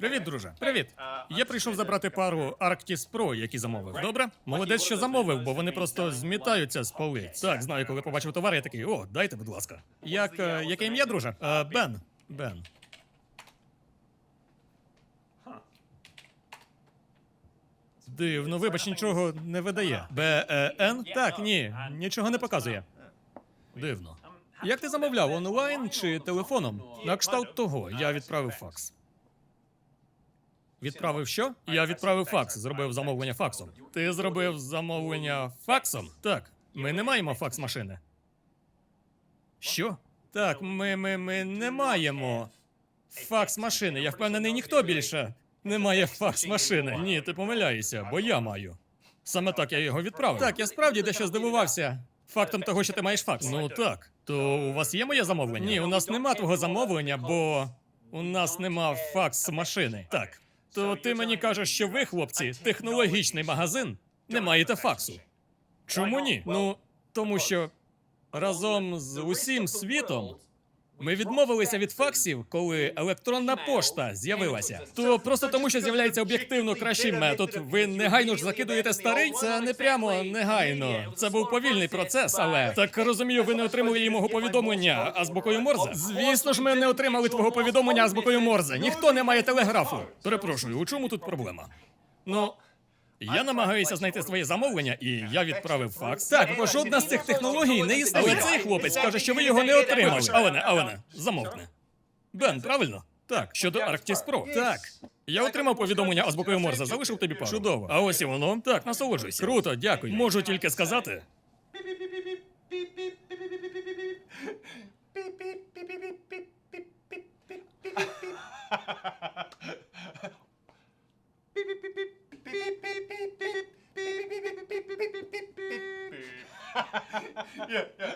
Привіт, друже. Привіт. Я прийшов забрати пару Arctis Pro, які замовив. Добре? Молодець, що замовив, бо вони просто змітаються з полиць. Так, знаю, коли побачив товар, я такий, о, дайте, будь ласка. Як е, яке ім'я, друже? Е, Бен. Бен. Дивно, вибач, нічого не видає. Б-Е-Н? Так, ні, нічого не показує. Дивно. Як ти замовляв онлайн чи телефоном? На кшталт того, я відправив факс. Відправив що? Я відправив факс, зробив замовлення факсом. Ти зробив замовлення факсом? Так. Ми не маємо факс-машини. Що? Так, ми, ми, ми не маємо факс-машини. Я впевнений, ніхто більше не має факс-машини. Ні, ти помиляєшся, бо я маю. Саме так я його відправив. Так, я справді дещо здивувався. Фактом того, що ти маєш факс. Ну так. То у вас є моє замовлення? Ні, у нас нема твого замовлення, бо у нас нема факс-машини. Так. То ти мені кажеш, що ви, хлопці, технологічний магазин, не маєте факсу. Чому ні? Ну, тому що разом з усім світом ми відмовилися від факсів, коли електронна пошта з'явилася. То просто тому, що з'являється об'єктивно кращий метод, ви негайно ж закидуєте старий. Це не прямо негайно. Це був повільний процес, але так розумію, ви не отримали і мого повідомлення азбукою Морзе. Звісно ж, ми не отримали твого повідомлення азбукою Морзе. Ніхто не має телеграфу. Перепрошую, у чому тут проблема? Ну. Я намагаюся знайти своє замовлення, і я відправив факс. Так, бо жодна з цих технологій не існує. Але цей хлопець каже, що ви його не отримали. Алене, Алене, замовкни. Бен, правильно? Так, щодо Arctis Pro. Так. Я отримав повідомлення азбукою Морзе, залишив тобі пару. Чудово. А ось і воно. Так, насолоджуйся. Круто, дякую. Можу тільки сказати. yeah, yeah.